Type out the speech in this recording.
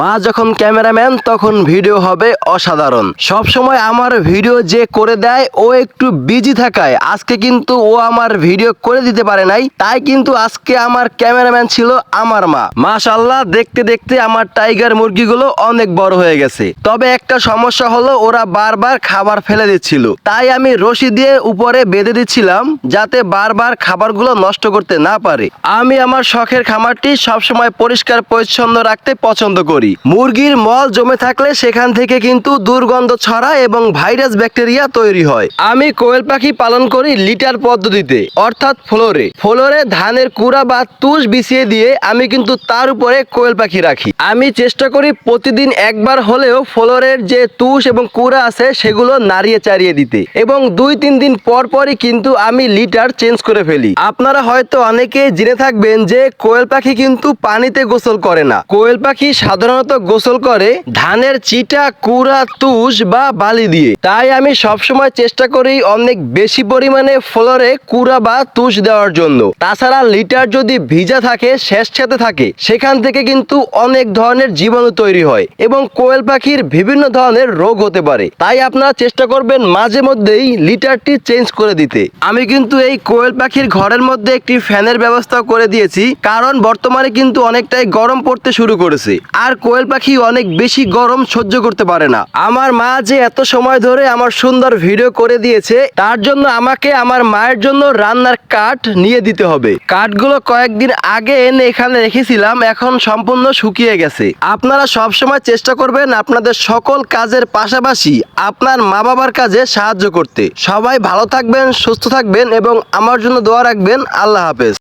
মা যখন ক্যামেরাম্যান, তখন ভিডিও হবে অসাধারণ। সব সময় আমার ভিডিও যে করে দেয়, ও একটু বিজি থাকায়। আজকে কিন্তু ও আমার ভিডিও করে দিতে পারে নাই, তাই কিন্তু আজকে আমার ক্যামেরাম্যান ছিল আমার মা। মাশাল্লাহ দেখতে দেখতে আমার টাইগার মুরগিগুলো অনেক বড় হয়ে গেছে। তবে একটা সমস্যা হলো, ওরা বারবার খাবার ফেলে দিচ্ছিল। তাই আমি রশি দিয়ে উপরে বেঁধে দিচ্ছিলাম, যাতে বারবার খাবারগুলো নষ্ট করতে না পারে। আমি আমার শখের খামারটি সবসময় পরিষ্কার, পরিচ্ছন্ন রাখতে পছন্দ করি। মুরগির মল জমে থাকলে সেখান থেকে কিন্তু দুর্গন্ধ ছড়ায় এবং ভাইরাস ব্যাকটেরিয়া তৈরি হয়। আমি কোয়েল পাখি পালন করি লিটার পদ্ধতিতে, অর্থাৎ ফ্লোরে। ফ্লোরে ধানের কুড়া বা তুষ বিছিয়ে দিয়ে আমি কিন্তু তার উপরে কোয়েল পাখি রাখি। আমি চেষ্টা করি প্রতিদিন একবার হলেও ফ্লোরের যে তুষ এবং কুড়া আছে সেগুলো নাড়িয়ে চাড়িয়ে দিতে এবং দুই তিন দিন পর পরই কিন্তু আমি লিটার চেঞ্জ করে ফেলি। আপনারা হয়তো অনেকে জেনে থাকবেন যে কোয়েল পাখি কিন্তু পানিতে গোসল করে না। কোয়েল পাখি সাধারণত গোসল করে ধানের চিটা, কুড়া, তুষ বা বালি দিয়ে। তাই আমি সবসময় চেষ্টা করি অনেক বেশি পরিমাণে ফ্লোরে কুড়া বা তুষ দেওয়ার জন্য। তাছাড়া লিটার যদি ভিজা থাকে শেষ সাথে থাকে, সেখান থেকে কিন্তু অনেক ধরনের জীবাণু তৈরি হয় এবং কোয়েল পাখির বিভিন্ন ধরনের রোগ হতে পারে। তাই আপনারা চেষ্টা করবেন মাঝে মধ্যেই লিটারটি চেঞ্জ করে দিতে। আমি কিন্তু এই কোয়েল পাখির ঘরের মধ্যে একটি ফ্যানের ব্যবস্থা করে দিয়েছি, কারণ বর্তমানে কিন্তু অনেকটাই গরম পড়তে শুরু করেছে। আর কোয়েল পাখি অনেক বেশি গরম সহ্য করতে পারে না। আমার মা যে এত সময় ধরে আমার সুন্দর ভিডিও করে দিয়েছে, তার জন্য আমাকে আমার মায়ের জন্য রান্নার কাঠ নিয়ে দিতে হবে। কাঠগুলো কয়েকদিন আগে এনে এখানে রেখেছিলাম, এখন সম্পূর্ণ শুকিয়ে গেছে। আপনারা সব সময় চেষ্টা করবেন আপনাদের সকল কাজের পাশাপাশি আপনার মা বাবার কাজে সাহায্য করতে। সবাই ভালো থাকবেন, সুস্থ থাকবেন এবং আমার জন্য দোয়া রাখবেন। আল্লাহ হাফেজ।